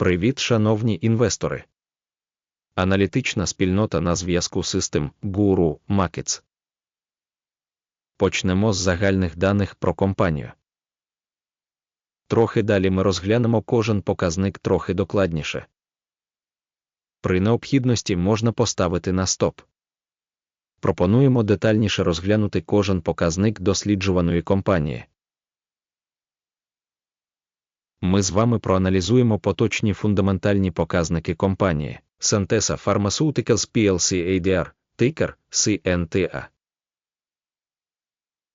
Привіт, шановні інвестори. Аналітична спільнота на зв'язку System Guru Markets. Почнемо з загальних даних про компанію. Трохи далі ми розглянемо кожен показник трохи докладніше. При необхідності можна поставити на стоп. Пропонуємо детальніше розглянути кожен показник досліджуваної компанії. Ми з вами проаналізуємо поточні фундаментальні показники компанії Santesa Pharmaceuticals plc ADR, тикер CNTA.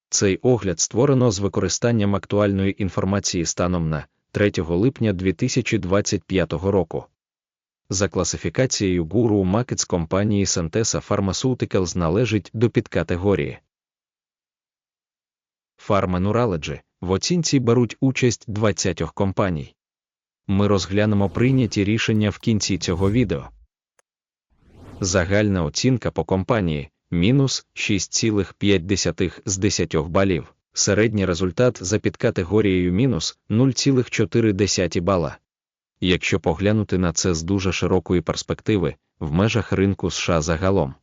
Цей огляд створено з використанням актуальної інформації станом на 3 липня 2025 року. За класифікацією Guru Markets компанії Santesa Pharmaceuticals належить до підкатегорії Pharma Neurology в оцінці беруть участь 20 компаній. Ми розглянемо прийняті рішення в кінці цього відео. Загальна оцінка по компанії мінус 6,5 з 10 балів. Середній результат за підкатегорією мінус 0,4 бала. Якщо поглянути на це з дуже широкої перспективи, в межах ринку США загалом.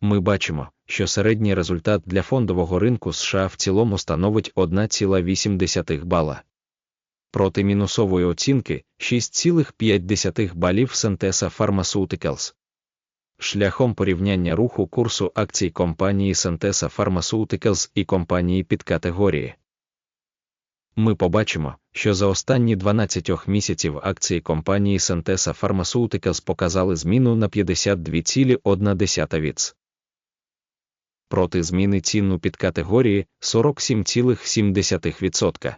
Ми бачимо, що середній результат для фондового ринку США в цілому становить 1,8 бала. Проти мінусової оцінки 6,5 балів Sentesa Pharmaceuticals. Шляхом порівняння руху курсу акцій компанії Sentesa Pharmaceuticals і компанії під категорії. Ми побачимо, що за останні 12 місяців акції компанії Sentesa Pharmaceuticals показали зміну на 52,1 віц проти зміни цінну під категорії 47,7%.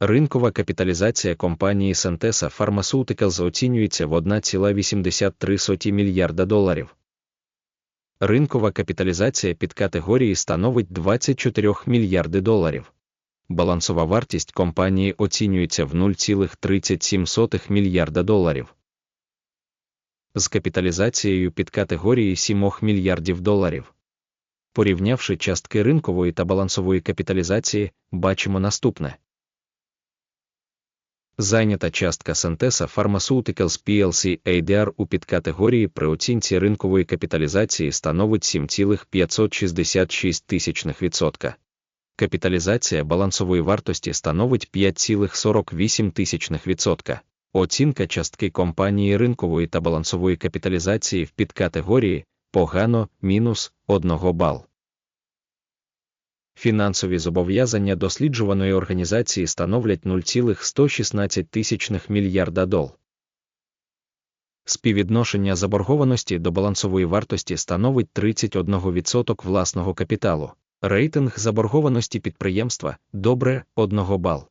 Ринкова капіталізація компанії Santesa Pharmaceuticals оцінюється в 1,83 мільярда доларів. Ринкова капіталізація під категорії становить 24 мільярди доларів. Балансова вартість компанії оцінюється в 0,37 мільярда доларів з капіталізацією під категорії 7 мільярдів доларів. Порівнявши частки ринкової та балансової капіталізації, бачимо наступне. Зайнята частка Santesa Pharmaceuticals plc ADR у підкатегорії при оцінці ринкової капіталізації становить 7,566%. Капіталізація балансової вартості становить 5,48%. Оцінка частки компанії ринкової та балансової капіталізації в підкатегорії погано мінус 1 бал. Фінансові зобов'язання досліджуваної організації становлять 0,116 тисячних мільярда дол. Співвідношення заборгованості до балансової вартості становить 31% власного капіталу. Рейтинг заборгованості підприємства добре 1 бал.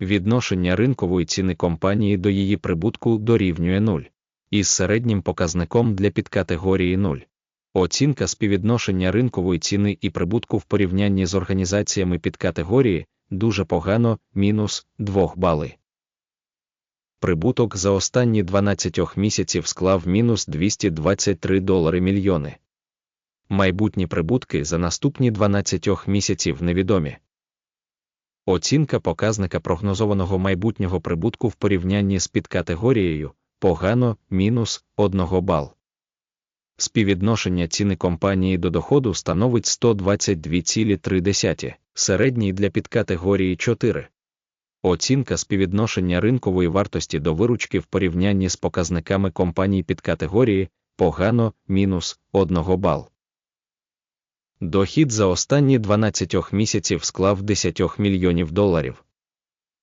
Відношення ринкової ціни компанії до її прибутку дорівнює 0. Із середнім показником для підкатегорії 0. Оцінка співвідношення ринкової ціни і прибутку в порівнянні з організаціями підкатегорії дуже погано мінус 2 бали. Прибуток за останні 12 місяців склав мінус 223 долари мільйони. Майбутні прибутки за наступні 12 місяців невідомі. Оцінка показника прогнозованого майбутнього прибутку в порівнянні з підкатегорією погано мінус 1 бал. Співвідношення ціни компанії до доходу становить 122,3, середній для підкатегорії 4. Оцінка співвідношення ринкової вартості до виручки в порівнянні з показниками компаній підкатегорії погано мінус 1 бал. Дохід за останні 12 місяців склав 10 мільйонів доларів.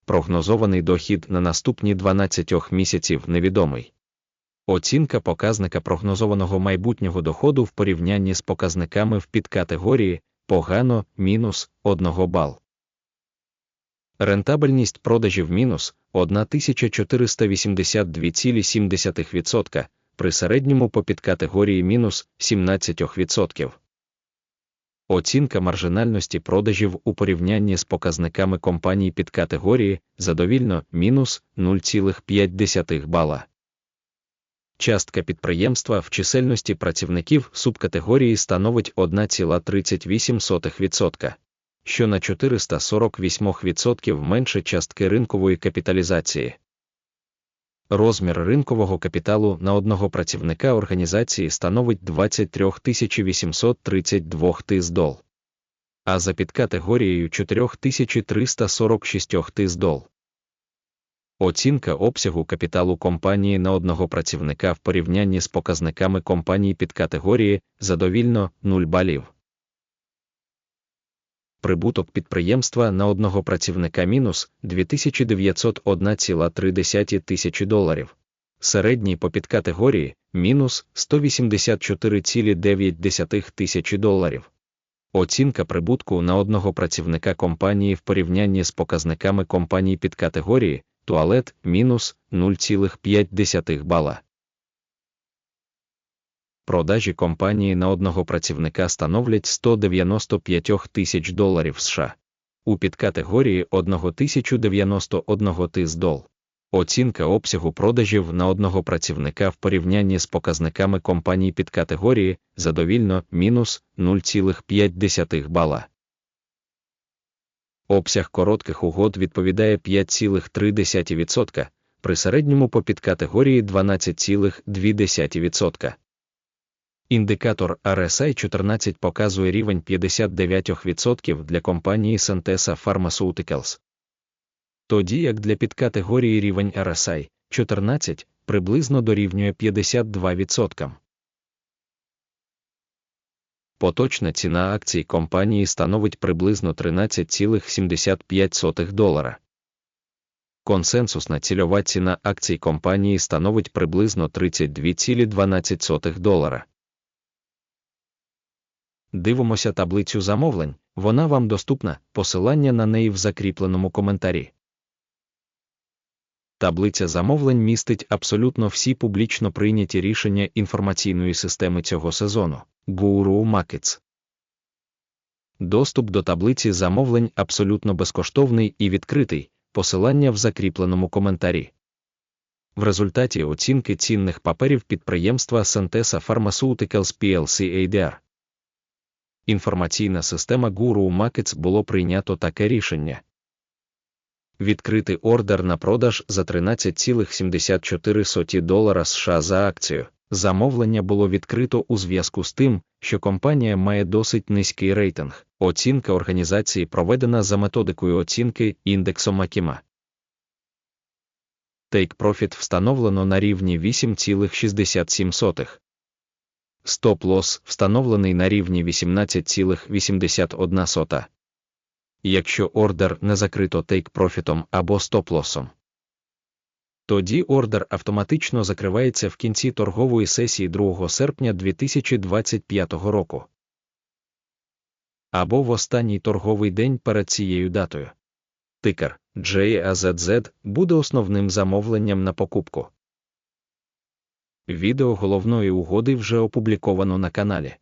Прогнозований дохід на наступні 12 місяців невідомий. Оцінка показника прогнозованого майбутнього доходу в порівнянні з показниками в підкатегорії погано мінус 1 бал. Рентабельність продажів мінус 1482,7% при середньому по підкатегорії мінус 17%. Оцінка маржинальності продажів у порівнянні з показниками компаній під категорії задовільно мінус 0,5 бала. Частка підприємства в чисельності працівників субкатегорії становить 1,38%, що на 448% менше частки ринкової капіталізації. Розмір ринкового капіталу на одного працівника організації становить 23 832 тис дол. А за підкатегорією 4346 тис дол. Оцінка обсягу капіталу компанії на одного працівника в порівнянні з показниками компаній під категорії задовільно 0 балів. Прибуток підприємства на одного працівника мінус 2901,3 тисячі доларів. Середній по підкатегорії мінус 184,9 тисячі доларів. Оцінка прибутку на одного працівника компанії в порівнянні з показниками компаній під категорії туалет мінус 0,5 бала. Продажі компанії на одного працівника становлять 195 тисяч доларів США. У підкатегорії 1091 тис дол. Оцінка обсягу продажів на одного працівника в порівнянні з показниками компаній підкатегорії задовільно мінус 0,5 бала. Обсяг коротких угод відповідає 5,3%, при середньому по підкатегорії 12,2%. Індикатор RSI 14 показує рівень 59% для компанії Centessa Pharmaceuticals. Тоді як для підкатегорії рівень RSI 14 приблизно дорівнює 52%. Поточна ціна акцій компанії становить приблизно 13,75 долара. Консенсусна цільова ціна акцій компанії становить приблизно 32,12 долара. Дивимося таблицю замовлень, вона вам доступна, посилання на неї в закріпленому коментарі. Таблиця замовлень містить абсолютно всі публічно прийняті рішення інформаційної системи цього сезону Guru Markets. Доступ до таблиці замовлень абсолютно безкоштовний і відкритий, посилання в закріпленому коментарі. В результаті оцінки цінних паперів підприємства Centessa Pharmaceuticals plc ADR. Інформаційна система Guru Markets було прийнято таке рішення. Відкрити ордер на продаж за 13,74 долара США за акцію. Замовлення було відкрито у зв'язку з тим, що компанія має досить низький рейтинг. Оцінка організації проведена за методикою оцінки індексом Акіма. Take Profit встановлено на рівні 8,67. Стоп-лосс встановлений на рівні 18,81. Якщо ордер не закрито тейк-профітом або стоп-лосом, тоді ордер автоматично закривається в кінці торгової сесії 2 серпня 2025 року або в останній торговий день перед цією датою. Тикер JAZZ буде основним замовленням на покупку. Відео головної угоди вже опубліковано на каналі.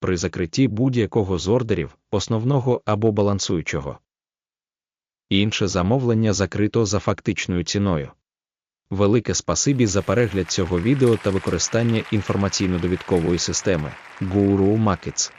При закритті будь-якого з ордерів, основного або балансуючого. Інше замовлення закрито за фактичною ціною. Велике спасибі за перегляд цього відео та використання інформаційно-довідкової системи Guru Markets.